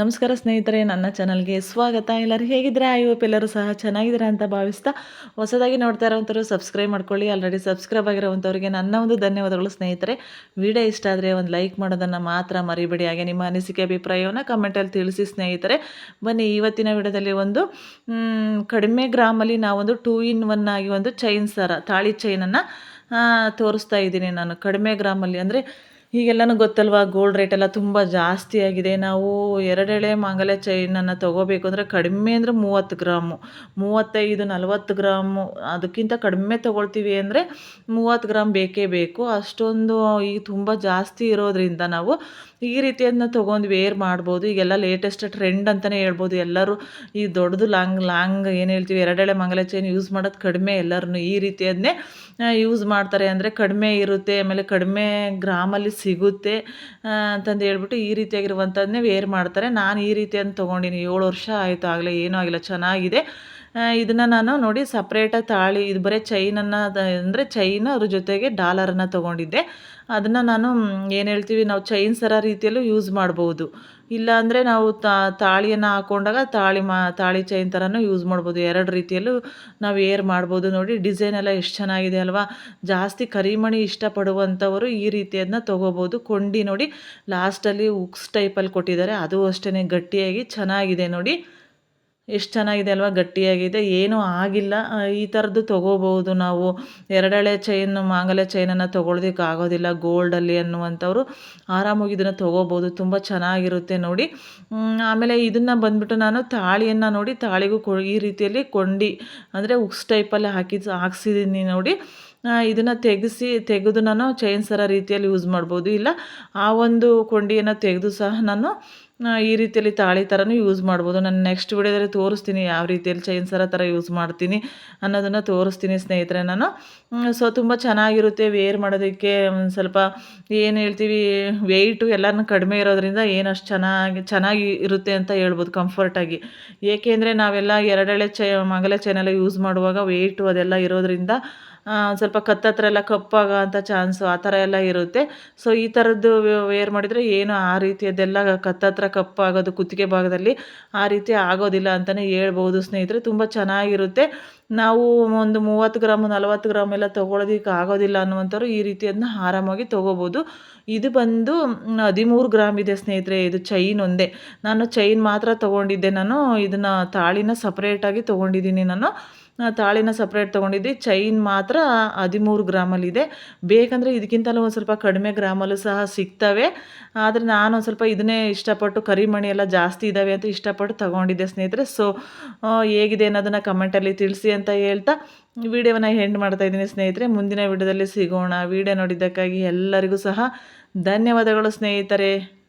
ನಮಸ್ಕಾರ ಸ್ನೇಹಿತರೆ, ನನ್ನ ಚಾನಲ್ಗೆ ಸ್ವಾಗತ. ಎಲ್ಲರೂ ಹೇಗಿದ್ರೆ ಐ ಹೋಪ್ ಎಲ್ಲರೂ ಸಹ ಚೆನ್ನಾಗಿದ್ದೀರಾ ಅಂತ ಭಾವಿಸ್ತಾ ಹೊಸದಾಗಿ ನೋಡ್ತಾ ಇರೋವಂಥವ್ರು ಸಬ್ಸ್ಕ್ರೈಬ್ ಮಾಡ್ಕೊಳ್ಳಿ. ಆಲ್ರೆಡಿ ಸಬ್ಸ್ಕ್ರೈಬ್ ಆಗಿರೋವಂಥವ್ರಿಗೆ ನನ್ನ ಒಂದು ಧನ್ಯವಾದಗಳು ಸ್ನೇಹಿತರೆ. ವಿಡಿಯೋ ಇಷ್ಟ ಆದರೆ ಒಂದು ಲೈಕ್ ಮಾಡೋದನ್ನು ಮಾತ್ರ ಮರಿಬೇಡಿ. ಹಾಗೆ ನಿಮ್ಮ ಅನಿಸಿಕೆ, ಅಭಿಪ್ರಾಯವನ್ನು ಕಮೆಂಟಲ್ಲಿ ತಿಳಿಸಿ ಸ್ನೇಹಿತರೆ. ಬನ್ನಿ, ಇವತ್ತಿನ ವಿಡಿಯೋದಲ್ಲಿ ಒಂದು ಕಡಿಮೆ ಗ್ರಾಮಲ್ಲಿ ನಾವೊಂದು ಟೂ ಇನ್ ಒನ್ ಆಗಿ ಒಂದು ಚೈನ್ ಸರ, ತಾಳಿ ಚೈನನ್ನು ತೋರಿಸ್ತಾ ಇದ್ದೀನಿ ನಾನು. ಕಡಿಮೆ ಗ್ರಾಮಲ್ಲಿ ಅಂದರೆ ಈಗೆಲ್ಲನೂ ಗೊತ್ತಲ್ವಾ? ಗೋಲ್ಡ್ ರೇಟ್ ಎಲ್ಲ ತುಂಬ ಜಾಸ್ತಿ ಆಗಿದೆ. ನಾವು ಎರಡೆಳೆ ಮಾಂಗಲ್ಯ ಚೈನನ್ನು ತೊಗೋಬೇಕು ಅಂದರೆ ಕಡಿಮೆ ಅಂದರೆ ಮೂವತ್ತು ಗ್ರಾಮು, ಮೂವತ್ತೈದು, ನಲವತ್ತು ಗ್ರಾಮು ಅದಕ್ಕಿಂತ ಕಡಿಮೆ ತೊಗೊಳ್ತೀವಿ ಅಂದರೆ ಮೂವತ್ತು ಗ್ರಾಮ್ ಬೇಕೇ ಬೇಕು. ಅಷ್ಟೊಂದು ಈಗ ತುಂಬ ಜಾಸ್ತಿ ಇರೋದ್ರಿಂದ ನಾವು ಈ ರೀತಿಯದನ್ನ ತೊಗೊಂಡು ವೇರ್ ಮಾಡ್ಬೋದು. ಈಗೆಲ್ಲ ಲೇಟೆಸ್ಟ್ ಟ್ರೆಂಡ್ ಅಂತಲೇ ಹೇಳ್ಬೋದು. ಎಲ್ಲರೂ ಈ ದೊಡ್ಡದು ಲಾಂಗ್ ಲಾಂಗ್ ಏನು ಹೇಳ್ತೀವಿ, ಎರಡೆಳೆ ಮಂಗಲ ಚೈನ್ ಯೂಸ್ ಮಾಡೋದು ಕಡಿಮೆ ಎಲ್ಲರೂ ಈ ರೀತಿಯದನ್ನೇ ಯೂಸ್ ಮಾಡ್ತಾರೆ ಅಂದರೆ ಕಡಿಮೆ ಇರುತ್ತೆ. ಆಮೇಲೆ ಕಡಿಮೆ ಗ್ರಾಮಲ್ಲಿ ಸಿಗುತ್ತೆ ಅಂತಂದು ಹೇಳ್ಬಿಟ್ಟು ಈ ರೀತಿಯಾಗಿರುವಂಥದ್ದನ್ನೇ ವೇರ್ ಮಾಡ್ತಾರೆ. ನಾನು ಈ ರೀತಿಯನ್ನು ತೊಗೊಂಡಿನಿ, ಏಳು ವರ್ಷ ಆಯಿತು, ಆಗಲೇ ಏನೂ ಆಗಿಲ್ಲ, ಚೆನ್ನಾಗಿದೆ. ಇದನ್ನು ನಾನು ನೋಡಿ ಸಪ್ರೇಟಾಗಿ ತಾಳಿ, ಇದು ಬರೀ ಚೈನನ್ನು, ಅಂದರೆ ಚೈನ್ ಅದ್ರ ಜೊತೆಗೆ ಡಾಲರನ್ನು ತೊಗೊಂಡಿದ್ದೆ. ಅದನ್ನು ನಾನು ಏನು ಹೇಳ್ತೀವಿ, ನಾವು ಚೈನ್ ಸರ ರೀತಿಯಲ್ಲೂ ಯೂಸ್ ಮಾಡ್ಬೋದು. ಇಲ್ಲಾಂದರೆ ನಾವು ತಾಳಿಯನ್ನು ಹಾಕೊಂಡಾಗ ತಾಳಿ ಮಾ, ತಾಳಿ ಚೈನ್ ಥರನೂ ಯೂಸ್ ಮಾಡ್ಬೋದು. ಎರಡು ರೀತಿಯಲ್ಲೂ ನಾವು ಏರ್ ಮಾಡ್ಬೋದು. ನೋಡಿ ಡಿಸೈನ್ ಎಲ್ಲ ಎಷ್ಟು ಚೆನ್ನಾಗಿದೆ ಅಲ್ವಾ? ಜಾಸ್ತಿ ಕರಿಮಣಿ ಇಷ್ಟಪಡುವಂಥವರು ಈ ರೀತಿಯದನ್ನ ತೊಗೋಬೋದು. ಕೊಂಡಿ ನೋಡಿ ಲಾಸ್ಟಲ್ಲಿ ಉಕ್ಸ್ ಟೈಪಲ್ಲಿ ಕೊಟ್ಟಿದ್ದಾರೆ. ಅದು ಅಷ್ಟೇ ಗಟ್ಟಿಯಾಗಿ ಚೆನ್ನಾಗಿದೆ ನೋಡಿ. ಎಷ್ಟು ಚೆನ್ನಾಗಿದೆ ಅಲ್ವಾ, ಗಟ್ಟಿಯಾಗಿದೆ, ಏನೂ ಆಗಿಲ್ಲ. ಈ ಥರದ್ದು ತೊಗೋಬೋದು ನಾವು. ಎರಡೆಳೆ ಚೈನು ಮಾಂಗಲ್ಯ ಚೈನನ್ನು ತೊಗೊಳೋದಕ್ಕೆ ಆಗೋದಿಲ್ಲ ಗೋಲ್ಡಲ್ಲಿ ಅನ್ನುವಂಥವ್ರು. ಆರಾಮಾಗಿ ಇದನ್ನು ತೊಗೋಬೋದು ತುಂಬ ಚೆನ್ನಾಗಿರುತ್ತೆ ನೋಡಿ. ಆಮೇಲೆ ಇದನ್ನು ಬಂದ್ಬಿಟ್ಟು ನಾನು ತಾಳಿಯನ್ನು ನೋಡಿ, ತಾಳಿಗೂ ಕೊ, ಈ ರೀತಿಯಲ್ಲಿ ಕೊಂಡಿ, ಅಂದರೆ ಉಕ್ಸ್ ಟೈಪಲ್ಲಿ ಹಾಕಿ ಹಾಕ್ಸಿದ್ದೀನಿ ನೋಡಿ. ಇದನ್ನು ತೆಗೆಸಿ, ತೆಗೆದು ನಾನು ಚೈನ್ ಸರ ರೀತಿಯಲ್ಲಿ ಯೂಸ್ ಮಾಡ್ಬೋದು. ಇಲ್ಲ, ಆ ಒಂದು ಕೊಂಡಿಯನ್ನು ತೆಗೆದು ಸಹ ನಾನು ಈ ರೀತಿಯಲ್ಲಿ ತಾಳಿ ಥರನೂ ಯೂಸ್ ಮಾಡ್ಬೋದು. ನಾನು ನೆಕ್ಸ್ಟ್ ವಿಡಿಯೋದಲ್ಲಿ ತೋರಿಸ್ತೀನಿ ಯಾವ ರೀತಿಯಲ್ಲಿ ಚೈನ್ ಸರ ಥರ ಯೂಸ್ ಮಾಡ್ತೀನಿ ಅನ್ನೋದನ್ನು ತೋರಿಸ್ತೀನಿ ಸ್ನೇಹಿತರೆ ನಾನು. ಸೊ ತುಂಬ ಚೆನ್ನಾಗಿರುತ್ತೆ ವೇರ್ ಮಾಡೋದಕ್ಕೆ. ಸ್ವಲ್ಪ ಏನು ಹೇಳ್ತೀವಿ ವೆಯ್ಟು ಎಲ್ಲನೂ ಕಡಿಮೆ ಇರೋದ್ರಿಂದ ಏನು ಅಷ್ಟು ಚೆನ್ನಾಗಿ ಚೆನ್ನಾಗಿ ಇರುತ್ತೆ ಅಂತ ಹೇಳ್ಬೋದು ಕಂಫರ್ಟಾಗಿ ಏಕೆಂದರೆ ನಾವೆಲ್ಲ ಎರಡೆಳೆ ಚೈ ಮಗಲೆ ಚೈನೆಲ್ಲ ಯೂಸ್ ಮಾಡುವಾಗ ವೆಯ್ಟು ಅದೆಲ್ಲ ಇರೋದ್ರಿಂದ ಸ್ವಲ್ಪ ಕತ್ತತ್ರ ಎಲ್ಲ ಕಪ್ಪಾಗೋಂಥ ಚಾನ್ಸು ಆ ಥರ ಎಲ್ಲ ಇರುತ್ತೆ. ಸೊ ಈ ಥರದ್ದು ವೇರ್ ಮಾಡಿದರೆ ಏನು ಆ ರೀತಿಯದ್ದೆಲ್ಲ ಕತ್ತತ್ರ ಕಪ್ಪಾಗೋದು, ಕುತ್ತಿಗೆ ಭಾಗದಲ್ಲಿ ಆ ರೀತಿ ಆಗೋದಿಲ್ಲ ಅಂತಲೇ ಹೇಳ್ಬೋದು ಸ್ನೇಹಿತರೆ. ತುಂಬ ಚೆನ್ನಾಗಿರುತ್ತೆ. ನಾವು ಒಂದು ಮೂವತ್ತು ಗ್ರಾಮ್, ನಲವತ್ತು ಗ್ರಾಮ್ ಎಲ್ಲ ತೊಗೊಳೋದಕ್ಕೆ ಆಗೋದಿಲ್ಲ ಅನ್ನುವಂಥವ್ರು ಈ ರೀತಿಯದನ್ನ ಆರಾಮಾಗಿ ತೊಗೋಬೋದು. ಇದು ಬಂದು ಹದಿಮೂರು ಗ್ರಾಮ್ ಇದೆ ಸ್ನೇಹಿತರೆ. ಇದು ಚೈನ್ ಒಂದೇ. ನಾನು ಚೈನ್ ಮಾತ್ರ ತೊಗೊಂಡಿದ್ದೆ. ನಾನು ಇದನ್ನು ತಾಳಿನ ಸಪ್ರೇಟಾಗಿ ತೊಗೊಂಡಿದ್ದೀನಿ ನಾನು. ಆ, ತಾಳಿನ ಸಪ್ರೇಟ್ ತೊಗೊಂಡಿದ್ದೆ. ಚೈನ್ ಮಾತ್ರ ಹದಿಮೂರು ಗ್ರಾಮಲ್ಲಿದೆ. ಬೇಕಂದರೆ ಇದಕ್ಕಿಂತಲೂ ಒಂದು ಸ್ವಲ್ಪ ಕಡಿಮೆ ಗ್ರಾಮಲ್ಲೂ ಸಹ ಸಿಗ್ತವೆ. ಆದರೆ ನಾನು ಒಂದು ಸ್ವಲ್ಪ ಇದನ್ನೇ ಇಷ್ಟಪಟ್ಟು ಕರಿಮಣಿ ಎಲ್ಲ ಜಾಸ್ತಿ ಇದ್ದಾವೆ ಅಂತ ಇಷ್ಟಪಟ್ಟು ತಗೊಂಡಿದ್ದೆ ಸ್ನೇಹಿತರೆ. ಸೊ ಹೇಗಿದೆ ಅನ್ನೋದನ್ನು ಕಮೆಂಟಲ್ಲಿ ತಿಳಿಸಿ ಅಂತ ಹೇಳ್ತಾ ವಿಡಿಯೋವನ್ನು ಹೆಂಡ್ ಮಾಡ್ತಾ ಇದ್ದೀನಿ ಸ್ನೇಹಿತರೆ. ಮುಂದಿನ ವಿಡಿಯೋದಲ್ಲಿ ಸಿಗೋಣ. ವಿಡಿಯೋ ನೋಡಿದ್ದಕ್ಕಾಗಿ ಎಲ್ಲರಿಗೂ ಸಹ ಧನ್ಯವಾದಗಳು ಸ್ನೇಹಿತರೆ.